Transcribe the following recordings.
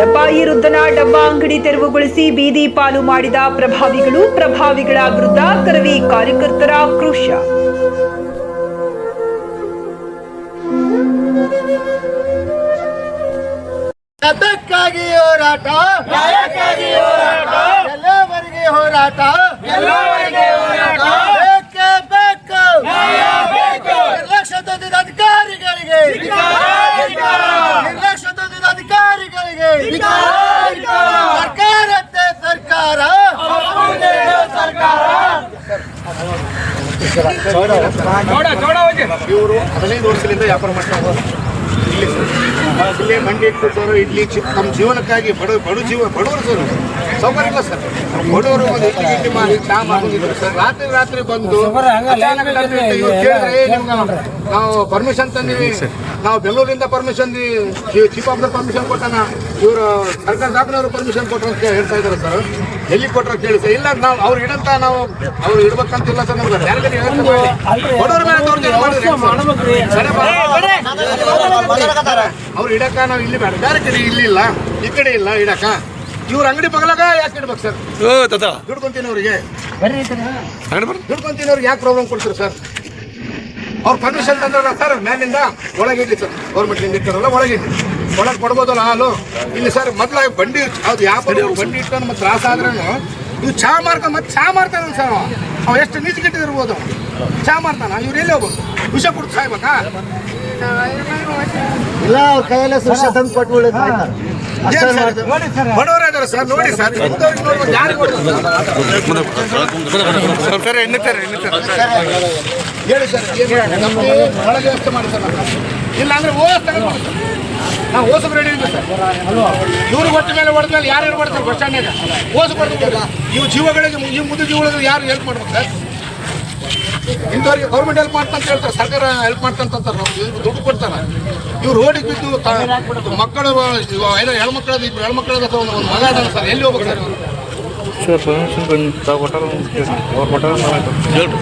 ಬಡಪಾಯಿ ವೃದ್ಧನ ಡಬ್ಬಾ ಅಂಗಡಿ ತೆರವುಗೊಳಿಸಿ ಬೀದಿ ಪಾಲು ಮಾಡಿದ ಪ್ರಭಾವಿಗಳು ಪ್ರಭಾವಿಗಳ ವಿರುದ್ಧ ಕರವಿ ಕಾರ್ಯಕರ್ತರ ಆಕ್ರೋಶ. ಅದಕ್ಕಾಗಿ ಹೋರಾಟ ಎಲ್ಲವರಿಗೆ ಹೋರಾಟ ಇವರು ಹದಿನೈದು ವರ್ಷದಿಂದ ವ್ಯಾಪಾರ ಮಾಡ್ತಾರೆ ಇಲ್ಲಿ ಇಲ್ಲೇ ಮಂಡಿ ಇಟ್ಬಿಟ್ಟವರು ಇಡ್ಲಿ ನಮ್ಮ ತಮ್ಮ ಜೀವನಕ್ಕಾಗಿ ಬಡ ಬಡ ಜೀವ ಬಡವರು ಸರ್ ಸೌಕರ್ಯ ಇಲ್ಲ ಸರ್ ಬಡವರು ಒಂದು ಇಡ್ಲಿ ಗಿಡ್ಲಿ ಮಾಡಿ ಚಾ ಮಾಡ್ಕೊಂಡಿದ್ರು. ಸರ್ ರಾತ್ರಿ ರಾತ್ರಿ ಬಂದು ಕೇಳಿದ್ರೆ "ಏ, ನಿಮ್ಗೆ ನಾವು ಪರ್ಮಿಷನ್ ತಂದೀವಿ. ನಾವು ಬೆಂಗಳೂರಿಂದ ಪರ್ಮಿಷನ್ ಚೀಫ್ ಆಫ್ ಪರ್ಮಿಷನ್ ಕೊಟ್ಟಾನ. ಇವರು ಸರ್ಕಾರ ದಾಖಲೆಯವರು ಪರ್ಮಿಷನ್ ಕೊಟ್ಟರು ಅಂತ ಹೇಳ್ತಾ ಇದ್ದಾರೆ ಸರ್. ಎಲ್ಲಿ ಕೊಟ್ಟರು ಕೇಳಿ ಸರ್. ಇಲ್ಲ ನಾವು ಅವ್ರು ಇಡಂತ ನಾವು ಅವ್ರು ಇಡ್ಬೇಕಂತಿಲ್ಲ ಸರ್ ನಮ್ಗೆ. ಮಾಡಿ ಬಡವ್ರ ಮೇಲೆ ಅವ್ರು ಇಡಕ ನಾವು ಇಲ್ಲಿ ಬೇಡ. ಬೇರೆ ಕಡೆ ಇಲ್ಲಿ ಇಲ್ಲ. ಈ ಕಡೆ ಇಲ್ಲ ಇಡಕ ಇವ್ರ ಅಂಗಡಿ ಬಗಲಾಗ ಯಾಕೆ ಇಡ್ಬೇಕು ಸರ್? ದುಡ್ಕೊಂತೀನಿ ಅವ್ರಿಗೆ ದುಡ್ಕೊಂತೀನಿ ಅವ್ರಿಗೆ ಯಾಕೆ ಪ್ರಾಬ್ಲಮ್ ಕೊಡ್ತೀರಿ ಸರ್? ಅವ್ರ ಪರ್ಮಿಷನ್ ತಂದ್ರಲ್ಲ ಸರ್ ಮ್ಯಾಲಿಂದ ಒಳಗೆ ಇಡ್ಲಿ ಸರ್. ಗೌರ್ಮೆಂಟ್ಲಿಂದ ಇರ್ತಾರಲ್ಲ ಒಳಗೆ ಇಡ್ಲಿ. ಒಳಗೆ ಕೊಡ್ಬೋದಲ್ಲ ಹಾಲು? ಇಲ್ಲಿ ಸರ್ ಮೊದ್ಲ ಬಂಡಿ ಅದು ಯಾವ ಬಂಡಿ ಇಟ್ಕೊಂಡು ಮತ್ತೆ ತ್ರಾಸ ಆದ್ರೂ ಇವ್ ಚಾ ಮಾರ್ಕೊಂಡು ಮತ್ತೆ ಚಾ ಮಾರ್ತಾನ ಸರ್ ಅವ ಎಷ್ಟು ನೀಚುಗೆಟ್ಟಿರ್ಬೋದು ಚಾ ಮಾರ್ತಾನ? ಇವ್ರು ಎಲ್ಲಿ ಹೋಗ್ಬೋದು? ವಿಷ ಕೊಟ್ಟು ಸಾಯ್ಬೇಕಾ? ಇಲ್ಲ ಅವ್ರ ಕೈಯಲ್ಲೇ ಸುಶ ತಂದು ಕೊಟ್ಬಿಡಿ ಏನ್ ಸರ್? ಸರ್. ನೋಡಿ ಸರ್. ಯಾರಿಗೆ ಕೊಡ್ತಾರೆ ಹೇಳಿ ಸರ್ ನಮಗೆ ಬಹಳ ವ್ಯವಸ್ಥೆ ಮಾಡಿ ಸರ್. ಇಲ್ಲ ಅಂದ್ರೆ ಓಸ್ ನಾವು ಓಸು ರೆಡಿ ಇದೆ ಸರ್. ಇವ್ರು ಕೊಟ್ಟ ಮೇಲೆ ಹೊಡೆದ ಮೇಲೆ ಯಾರು ಕೊಡ್ತಾರೆ ಬಸ್ ಸ್ಟ್ಯಾಂಡ್ನಾಗ ಓಸು ಕೊಡ್ಬೇಕು ಇವು ಜೀವಗಳಿಗೆ ಈ ಮುದ್ದು ಜೀವಗಳಿಗೆ ಯಾರು ಹೆಲ್ಪ್ ಮಾಡ್ಬೇಕು ಸರ್? ಇಂಥವ್ರಿಗೆ ಗೌರ್ಮೆಂಟ್ ಹೆಲ್ಪ್ ಮಾಡ್ತಂತ ಹೇಳ್ತಾರೆ ಸರ್ಕಾರ ಹೆಲ್ಪ್ ಮಾಡ್ತಂತಾರೆ ನಾವು ಇವ್ರಿಗೆ ದುಡ್ಡು ಕೊಡ್ತಾರೆ. ಇವ್ರು ರೋಡಿಗೆ ಬಿದ್ದು ಮಕ್ಕಳು ಇವ ಹೆಣ್ಣು ಹೆಣ್ಮಕ್ಳದ್ದು ಇಬ್ರು ಹೆಣ್ಮಕ್ಳದ್ದು ಅಥವಾ ಒಂದು ಮಗ ಅದಾನ ಸರ್ ಎಲ್ಲಿ ಹೋಗ್ಬೇಕು ಸರ್ ಇವ್ರು? ಸರ್ ಪರ್ಮಿಷನ್ ಬಂದು ತಾವು ಕೊಟ್ಟಾರ ಅವ್ರು ಕೊಟ್ಟಾರ ಹೇಳ್ರಿ.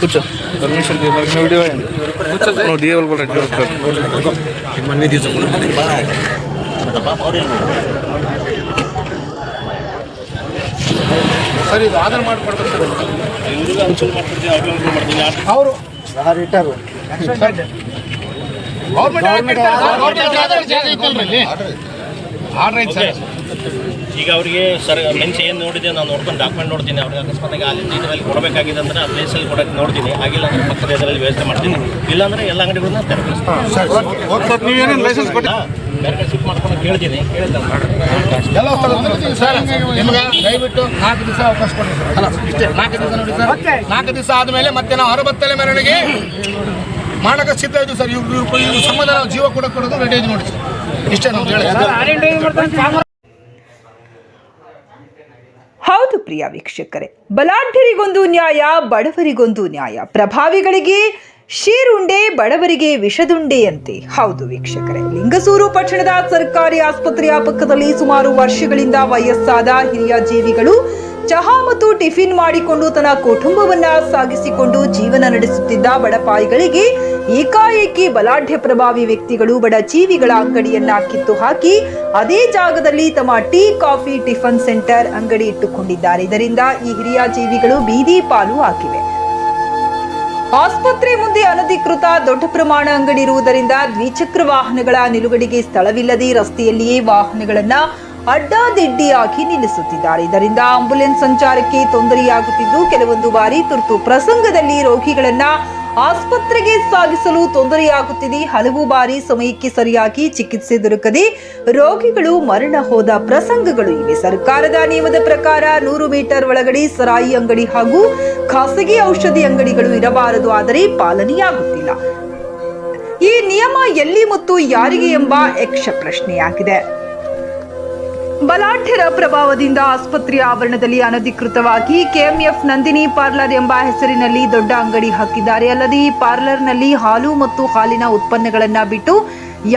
ಕೂರ್ಚೋ ಪರ್ಮಿಷನ್ ವಿಡಿಯೋ ನೋಡಿ ಡಿ ಎಲ್ ಬರ್ರಿ ಸರ್ ಇದು ಆಧಾರ್ ಮಾಡಿಕೊಡ್ಬೇಕು ಸರ್. ಅವರು ಇಟ್ಟರು ಗೌರ್ಮೆಂಟ್ ಆರ್ಡರ್ ಐತೆ. ಸರ್. ಈಗ ಅವರಿಗೆ ಸರ್ ಮೆನ್ಸ್ ಏನು ನೋಡಿದೆ ನಾನು ನೋಡ್ಕೊಂಡು ಡಾಕ್ಯುಮೆಂಟ್ ನೋಡ್ತೀನಿ. ಅವ್ರಿಗೆ ಅಕಸ್ಮಾತಾಗಿ ಅಲ್ಲಿ ಇದರಲ್ಲಿ ಕೊಡಬೇಕಾಗಿದೆ ಅಂದರೆ ಆ ಪ್ಲೇಸಲ್ಲಿ ಕೊಡಕ್ಕೆ ನೋಡ್ತೀನಿ. ಆಗಿಲ್ಲ ಅಂದರೆ ಪಕ್ಕದ ಇದರಲ್ಲಿ ವ್ಯವಸ್ಥೆ ಮಾಡ್ತೀನಿ. ಇಲ್ಲಾಂದರೆ ಎಲ್ಲ ಅಂಗಡಿಗಳನ್ನ ತೆರವುಗೊಳಿಸ್ತೀನಿ ಸರ್ ನೀವೇನೇನು ಲೈಸೆನ್ಸ್ ಕೊಟ್ಟು ಬೇರೆ ಶಿಫ್ಟ್ ಮಾಡ್ಕೊಂಡು ಕೇಳ್ತೀನಿ ಎಲ್ಲ ಸರ್ ನಿಮ್ಗೆ ದಯವಿಟ್ಟು ನಾಲ್ಕು ದಿವಸ ಅವಕಾಶ ಕೊಡಿ. ಸರ್. ಅಲ್ಲ ಇಷ್ಟೇ ನಾಲ್ಕು ದಿವಸ ನೋಡಿ ಸರ್. ನಾಲ್ಕು ದಿವಸ ಆದಮೇಲೆ ಮತ್ತೆ ನಾವು ಅರಬತ್ತಲೆ ಮೆರವಣಿಗೆ ಮಾಡಕ ಸಿದ್ಧ ಇದ್ದೀವಿ ಸರ್. ಇವ್ರು ಸಮಾಧಾನ ಜೀವ ಕೂಡ ಕೊಡೋದು ರೆಡಿ ಇದೆ ನೋಡಿ ಸರ್. ಇಷ್ಟೇ ನಾವು ಹೇಳಿ. ಹೌದು ಪ್ರಿಯ ವೀಕ್ಷಕರೇ ಬಲಾಢ್ಯರಿಗೊಂದು ನ್ಯಾಯ ಬಡವರಿಗೊಂದು ನ್ಯಾಯ. ಪ್ರಭಾವಿಗಳಿಗೆ ಶೀರುಂಡೆ ಬಡವರಿಗೆ ವಿಷದುಂಡೆಯಂತೆ. ಹೌದು ವೀಕ್ಷಕರೇ, ಲಿಂಗಸೂರು ಪಟ್ಟಣದ ಸರ್ಕಾರಿ ಆಸ್ಪತ್ರೆಯ ಪಕ್ಕದಲ್ಲಿ ಸುಮಾರು ವರ್ಷಗಳಿಂದ ವಯಸ್ಸಾದ ಹಿರಿಯ ಜೀವಿಗಳು ಚಹಾ ಮತ್ತು ಟಿಫಿನ್ ಮಾಡಿಕೊಂಡು ತನ್ನ ಕುಟುಂಬವನ್ನ ಸಾಗಿಸಿಕೊಂಡು ಜೀವನ ನಡೆಸುತ್ತಿದ್ದ ಬಡಪಾಯಿಗಳಿಗೆ ಏಕಾಏಕಿ ಬಲಾಢ್ಯ ಪ್ರಭಾವಿ ವ್ಯಕ್ತಿಗಳು ಬಡ ಜೀವಿಗಳ ಅಂಗಡಿಯನ್ನ ಕಿತ್ತು ಹಾಕಿ ಅದೇ ಜಾಗದಲ್ಲಿ ತಮ್ಮ ಟೀ, ಕಾಫಿ, ಟಿಫನ್ ಸೆಂಟರ್ ಅಂಗಡಿ ಇಟ್ಟುಕೊಂಡಿದ್ದಾರೆ. ಇದರಿಂದ ಈ ಹಿರಿಯ ಜೀವಿಗಳು ಬೀದಿ ಪಾಲು ಹಾಕಿವೆ. ಆಸ್ಪತ್ರೆ ಮುಂದೆ ಅನಧಿಕೃತ ದೊಡ್ಡ ಪ್ರಮಾಣ ಅಂಗಡಿ ಇರುವುದರಿಂದ ದ್ವಿಚಕ್ರ ವಾಹನಗಳ ನಿಲುಗಡೆಗೆ ಸ್ಥಳವಿಲ್ಲದೆ ರಸ್ತೆಯಲ್ಲಿಯೇ ವಾಹನಗಳನ್ನ ಅಡ್ಡಾದಿಡ್ಡಿಯಾಗಿ ನಿಲ್ಲಿಸುತ್ತಿದ್ದಾರೆ. ಇದರಿಂದ ಆಂಬುಲೆನ್ಸ್ ಸಂಚಾರಕ್ಕೆ ತೊಂದರೆಯಾಗುತ್ತಿದ್ದು, ಕೆಲವೊಂದು ಬಾರಿ ತುರ್ತು ಪ್ರಸಂಗದಲ್ಲಿ ರೋಗಿಗಳನ್ನ ಆಸ್ಪತ್ರೆಗೆ ಸಾಗಿಸಲು ತೊಂದರೆಯಾಗುತ್ತಿದೆ. ಹಲವು ಬಾರಿ ಸಮಯಕ್ಕೆ ಸರಿಯಾಗಿ ಚಿಕಿತ್ಸೆ ದೊರಕದೆ ರೋಗಿಗಳು ಮರಣ ಹೋದ ಪ್ರಸಂಗಗಳು ಇವೆ. ಸರ್ಕಾರದ ನಿಯಮದ ಪ್ರಕಾರ ನೂರು ಮೀಟರ್ ಒಳಗಡೆ ಸರಾಯಿ ಅಂಗಡಿ ಹಾಗೂ ಖಾಸಗಿ ಔಷಧಿ ಅಂಗಡಿಗಳು ಇರಬಾರದು. ಆದರೆ ಪಾಲನೆಯಾಗುತ್ತಿಲ್ಲ. ಈ ನಿಯಮ ಎಲ್ಲಿ ಮತ್ತು ಯಾರಿಗೆ ಎಂಬ ಯಕ್ಷ ಪ್ರಶ್ನೆಯಾಗಿದೆ. ಬಲಾಢ್ಯರ ಪ್ರಭಾವದಿಂದ ಆಸ್ಪತ್ರೆಯ ಆವರಣದಲ್ಲಿ ಅನಧಿಕೃತವಾಗಿ ಕೆಎಂಎಫ್ ನಂದಿನಿ ಪಾರ್ಲರ್ ಎಂಬ ಹೆಸರಿನಲ್ಲಿ ದೊಡ್ಡ ಅಂಗಡಿ ಹಾಕಿದ್ದಾರೆ. ಅಲ್ಲದೆ ಈ ಪಾರ್ಲರ್ನಲ್ಲಿ ಹಾಲು ಮತ್ತು ಹಾಲಿನ ಉತ್ಪನ್ನಗಳನ್ನು ಬಿಟ್ಟು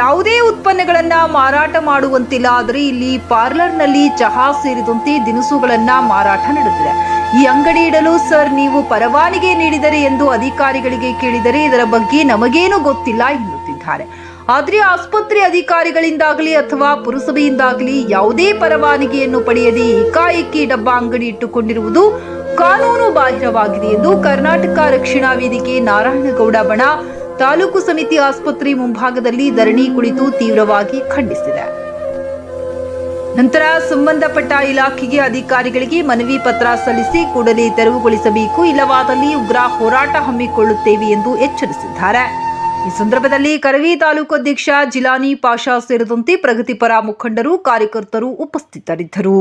ಯಾವುದೇ ಉತ್ಪನ್ನಗಳನ್ನು ಮಾರಾಟ ಮಾಡುವಂತಿಲ್ಲ. ಆದರೆ ಇಲ್ಲಿ ಪಾರ್ಲರ್ನಲ್ಲಿ ಚಹಾ ಸೇರಿದಂತೆ ದಿನಸುಗಳನ್ನು ಮಾರಾಟ ನಡೆದಿದೆ. ಈ ಅಂಗಡಿ ಇಡಲು ಸರ್ ನೀವು ಪರವಾನಿಗೆ ನೀಡಿದರೆ ಎಂದು ಅಧಿಕಾರಿಗಳಿಗೆ ಕೇಳಿದರೆ ಇದರ ಬಗ್ಗೆ ನಮಗೇನು ಗೊತ್ತಿಲ್ಲ ಎನ್ನುತ್ತಿದ್ದಾರೆ. ಆದರೆ ಆಸ್ಪತ್ರೆ ಅಧಿಕಾರಿಗಳಿಂದಾಗಲಿ ಅಥವಾ ಪುರಸಭೆಯಿಂದಾಗಲಿ ಯಾವುದೇ ಪರವಾನಗಿಯನ್ನು ಪಡೆಯದೆ ಏಕಾಏಕಿ ಡಬ್ಬ ಅಂಗಡಿ ಇಟ್ಟುಕೊಂಡಿರುವುದು ಕಾನೂನು ಬಾಹಿರವಾಗಿದೆ ಎಂದು ಕರ್ನಾಟಕ ರಕ್ಷಣಾ ವೇದಿಕೆ ನಾರಾಯಣಗೌಡ ಬಣ ತಾಲೂಕು ಸಮಿತಿ ಆಸ್ಪತ್ರೆ ಮುಂಭಾಗದಲ್ಲಿ ಧರಣಿ ಕುಳಿತು ತೀವ್ರವಾಗಿ ಖಂಡಿಸಿದೆ. ನಂತರ ಸಂಬಂಧಪಟ್ಟ ಇಲಾಖೆಗೆ ಅಧಿಕಾರಿಗಳಿಗೆ ಮನವಿ ಪತ್ರ ಸಲ್ಲಿಸಿ ಕೂಡಲೇ ತೆರವುಗೊಳಿಸಬೇಕು, ಇಲ್ಲವಾದಲ್ಲಿ ಉಗ್ರ ಹೋರಾಟ ಹಮ್ಮಿಕೊಳ್ಳುತ್ತೇವೆ ಎಂದು ಎಚ್ಚರಿಸಿದ್ದಾರೆ. ಈ ಸಂದರ್ಭದಲ್ಲಿ ಕರವಿ ತಾಲೂಕು ಅಧ್ಯಕ್ಷ ಜಿಲಾನಿ ಪಾಷಾ ಸೇರಿದಂತೆ ಪ್ರಗತಿಪರ ಮುಖಂಡರು ಕಾರ್ಯಕರ್ತರು ಉಪಸ್ಥಿತರಿದ್ದರು.